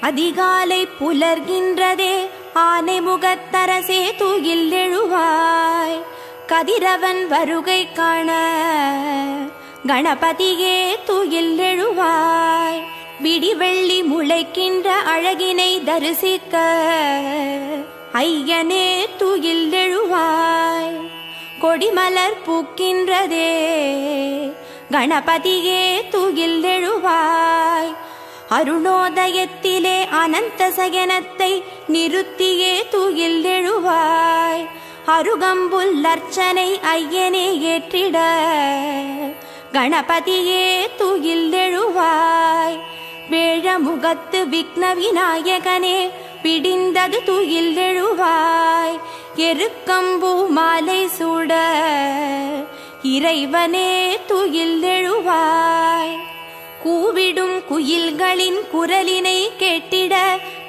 அதிகாலை புலர்கின்றதே ஆனை முகத்தரசே தூயில் எழுவாய். கதிரவன் வருகை காண கணபதியே தூயில் எழுவாய். விடிவெள்ளி முளைக்கின்ற அழகினை தரிசிக்க ஐயனே தூயில் எழுவாய். கொடிமலர் பூக்கின்றதே கணபதியே தூயில் எழுவாய். அருணோதயத்திலே அனந்த சயனத்தை நிறுத்தியே தூயில் எழுவாய். அருகம்புல் அர்ச்சனை ஐயனே ஏற்றிட. கணபதியே தூயில் எழுவாய். வேழமுகத்து விக்ன விநாயகனே பிடிந்தது துயில் எழுவாய். எருக்கம்பூ மாலை சூட. இறைவனே துயில் எழுவாய். கூவிடும் குயில்களின் குரலினை கேட்டிட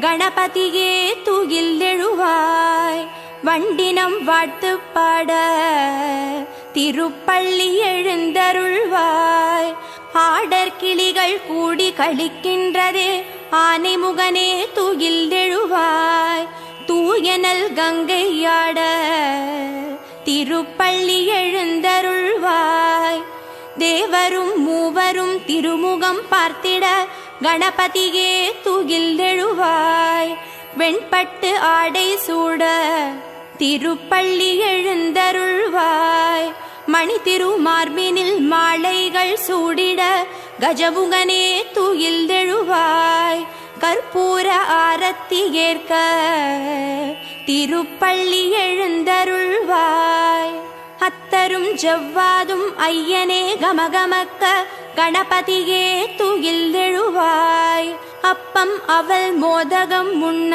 கணபதியே துயில் எழுவாய். வண்டினம் வாழ்த்து பாட திருப்பள்ளி எழுந்தருள்வாய். ஆடர் கிளிகள் கூடி கழிக்கின்றதே ஆனைமுகனே துயில் எழுவாய். தூயனல் கங்கையாட திருப்பள்ளி எழுந்தருள்வாய். தேவரும் மூவரும் திருமுகம் பார்த்திட கணபதியே துகில்தெழுவாய் வெண்பட்டு ஆடை சூட திருப்பள்ளி எழுந்தருள்வாய். மணி திருமார்பினில் மாலைகள் சூடிட கஜமுகனே துயில் எழுவாய் கற்பூர ஆரத்தி ஏற்க திருப்பள்ளி எழுந்தருள்வாய். அத்தரும் ஜவ்வாதும் ஐயனே கமகமக்க கணபதியே துயில் எழுவாய். அப்பம் அவள் மோதகம் முன்ன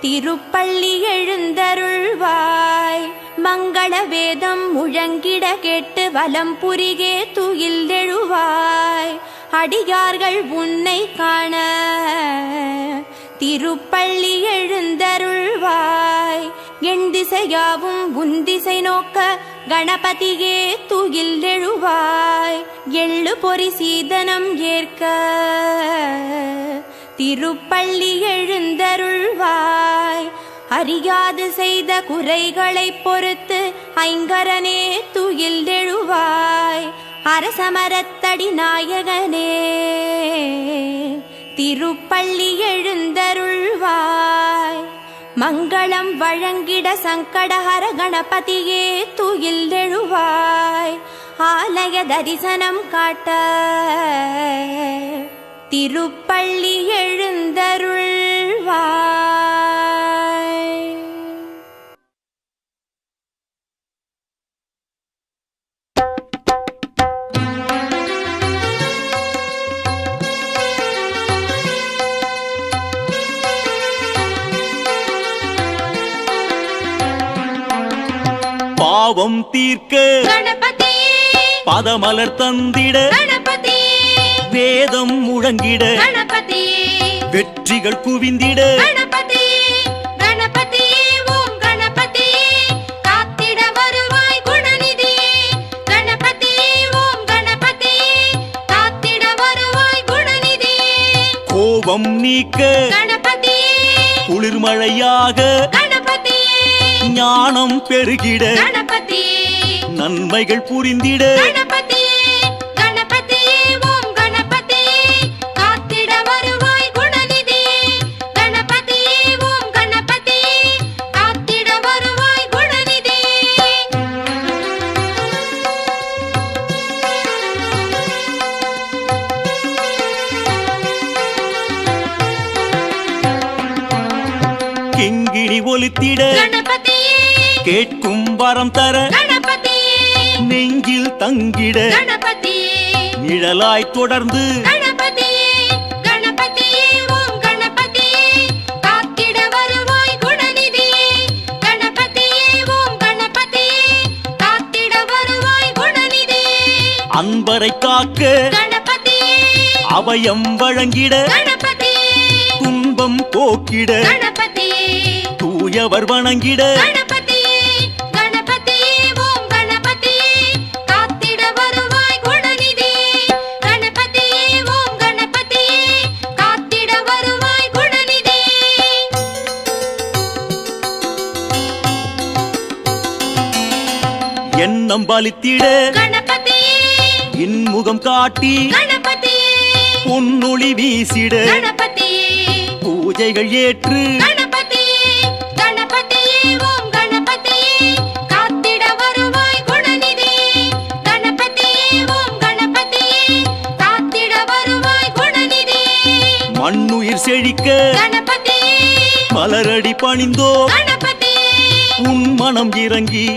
திருப்பள்ளி எழுந்தருள்வாய். மங்கள வேதம் முழங்கிட கேட்டு வலம் புரிகே துயில் எழுவாய். அடியார்கள் உன்னை காண. திருப்பள்ளி எழுந்தருள்வாய். என் திசையாவும் உன் திசை நோக்க கணபதியே துயில் எழுவாய். எள்ளு பொறி சீதனம் ஏற்க. திருப்பள்ளி எழுந்தருள்வாய். அறியாது செய்த குறைகளை பொறுத்து ஐங்கரனே துயில் எழுவாய். அரசமரத்தடி நாயகனே திருப்பள்ளி எழுந்தருள்வாய். மங்களம் வழங்கிட சங்கடஹர கணபதியே துயில் எழுவாய் ஆலய தரிசனம் காட்ட திருப்பள்ளி எழுந்தருள்வாய். பாவம் தீர்க்க. பதமலர் தந்திட. வேதம் முழங்கிட. வெற்றிகள் குவிந்திட. கோபம் நீக்க. குளிர்மழையாக. ஞானம் பெருகிட. நன்மைகள் புரிந்திட. கிங்கிணி ஒலித்திட. கேட்கும் வரம் தர. நெஞ்சில் தங்கிட நிழலாய் தொடர்ந்து அன்பரை காக்க அபயம் வழங்கிட துன்பம் போக்கிட தூயவர் வணங்கிட நம்பாலித்திட. இன்முகம் காட்டி பொன்னொளி வீசிட. பூஜைகள் ஏற்று. மண்ணுயிர் செழிக்க. மலரடி பணிந்தோ உன் மனம் இறங்கி.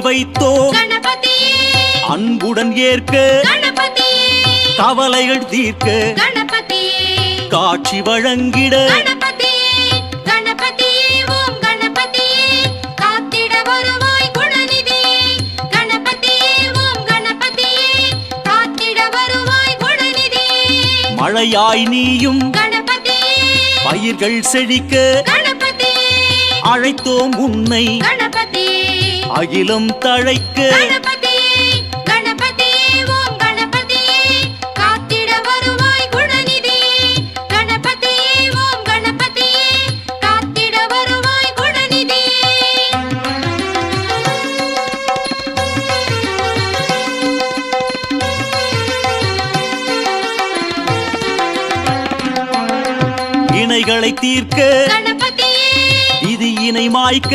வைத்தோம் அன்புடன் ஏற்க. கவலைகள் தீர்க்க. காட்சி வழங்கிட. மழையாய் நீயும். பயிர்கள் செழிக்க. அழைத்தோம் உன்னை. அகிலம் தழைக்க இணைகளை தீர்க்க இது இணை மாய்க்க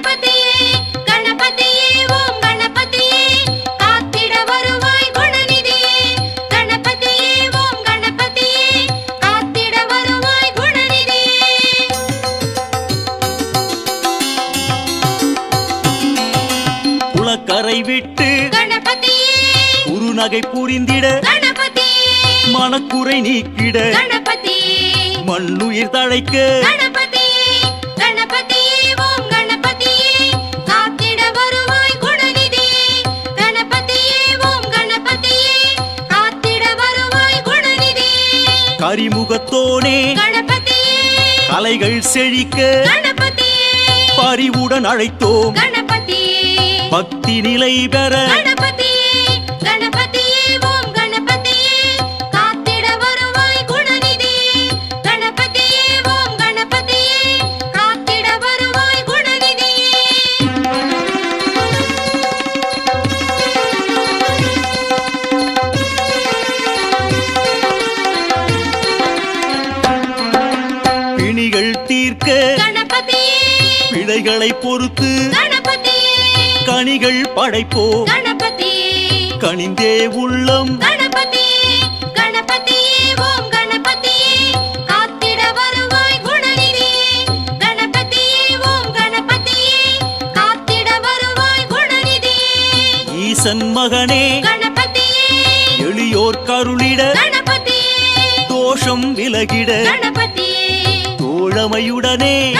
அறை விட்டு நகை புரிந்திட மனக்குறை நீக்கிட மண்ணுயிர் தழைக்க கரிமுகத்தோனே கலைகள் செழிக்க பறிவுடன் அழைத்தோம். கணபதியே. பக்தி நிலை பெற இதே உள்ளம். ஈசன் மகனே எளியோர் கருளிட. தோஷம் விலகிட. தோழமையுடனே.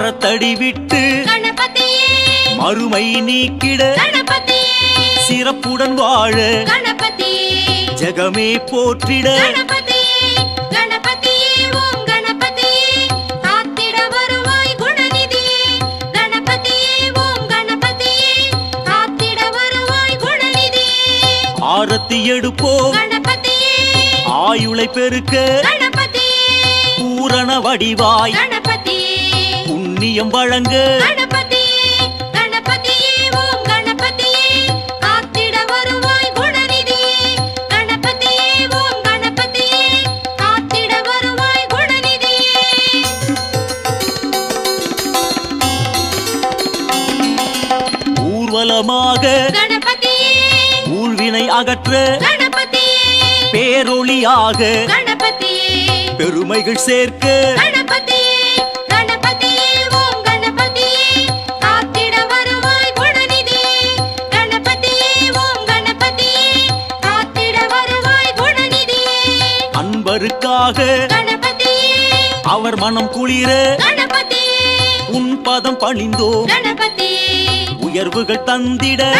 மரத்தடி விட்டு மறுமை நீக்கிட சிறப்புடன் வாழ ஜெகமே போற்றிட ஆரத்தி எடுப்போம். ஆயுளை பெருக்க பூரண வடிவாய் புண்ணியம் வழங்க. ஊர்வலமாக ஊழ்வினை அகற்ற. பேரொளியாக பெருமைகள் சேர்க்க. கணபதியே அவர் மனம் குளிர. உன் பதம் பணிந்தோம். உயர்வுகள் தந்திட.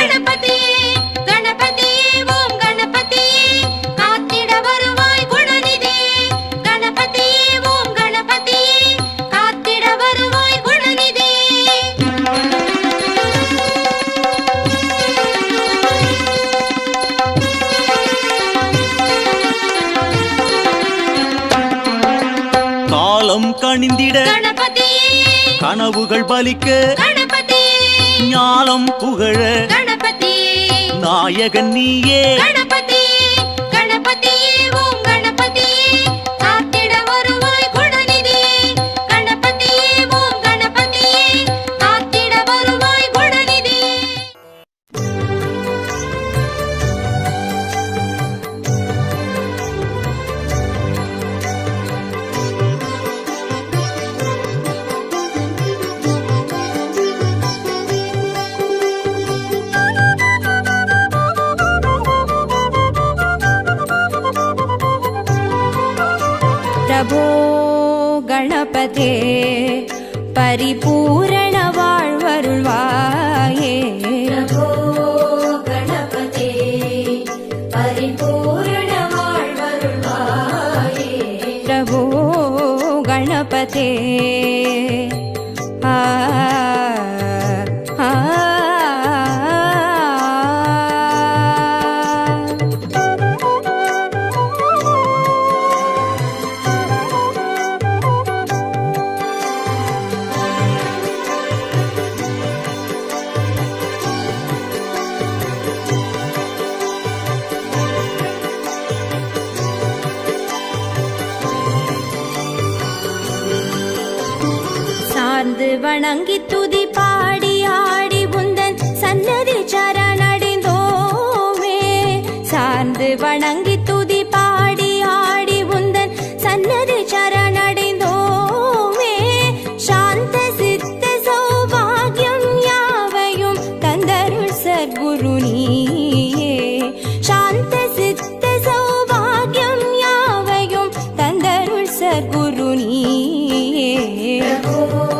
கனவுகள் பலிக்க ஞானம் புகழ நாயகன் நீயே. கணபதியே கணபதியே ஓம் பிரபோ கணபதே பரிபூரண வாழ்வருள்வாயே. வணங்கி துதி பாடி ஆடி உந்தன் சன்னதி சரணடைந்தோமே. சார்ந்து வணங்கி துதி பாடி ஆடி உந்தன் சன்னதி சரணடைந்தோமே. சாந்த சித்த சௌபாகியம் யாவையும் தந்தருள் சர்க்குரு நீயே. சாந்த சித்த சௌபாகியம் யாவையும் தந்தருள் சர்க்குரு நீயே. Oh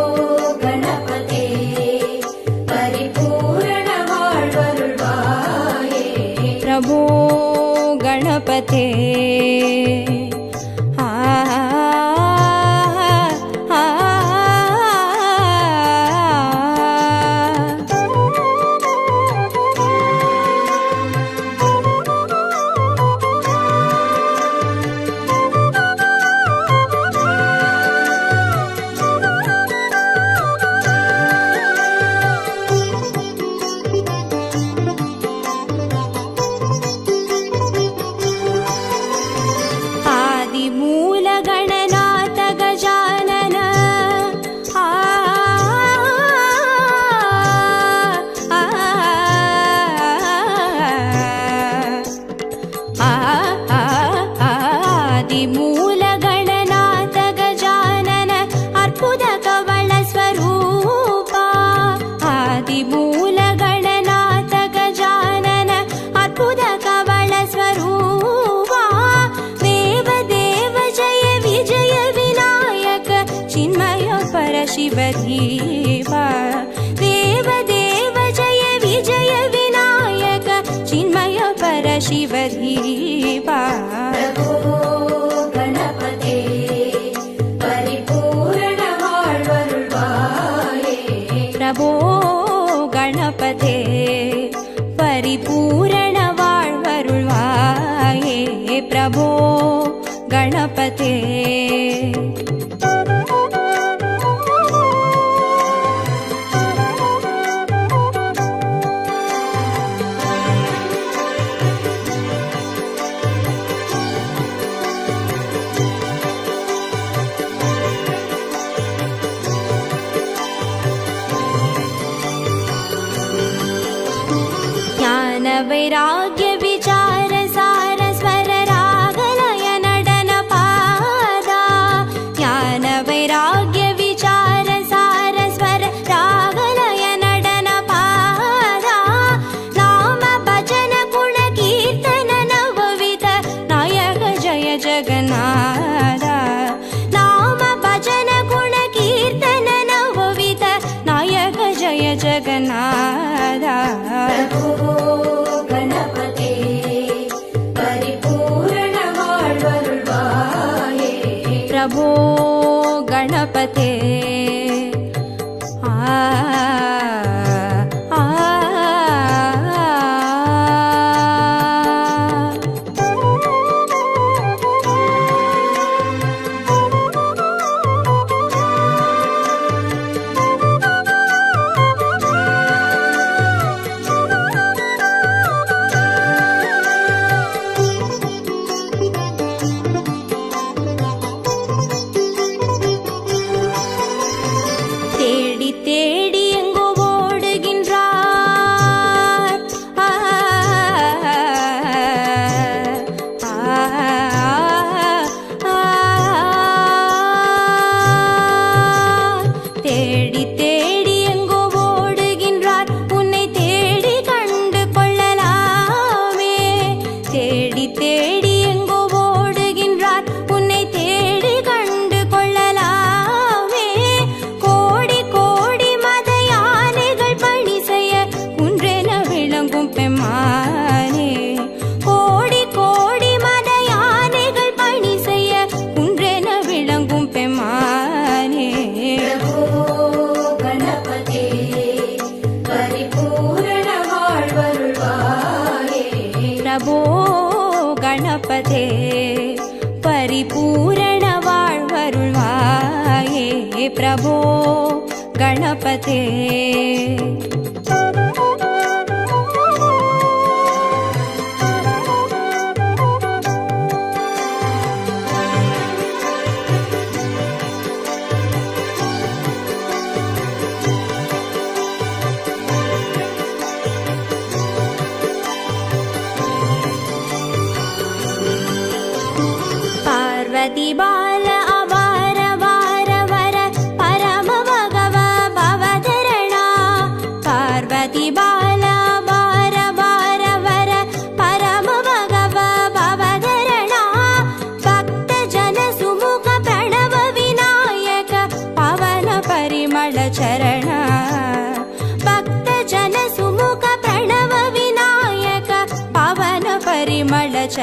शिवधिवा देवदेवजय विजय विनायक चिन्मय परशिवधिवा गणपते परिपूर्णवा प्रभो गणपते परिपूर्णवारुवा हे प्रभो गणपते। terminar. गणपते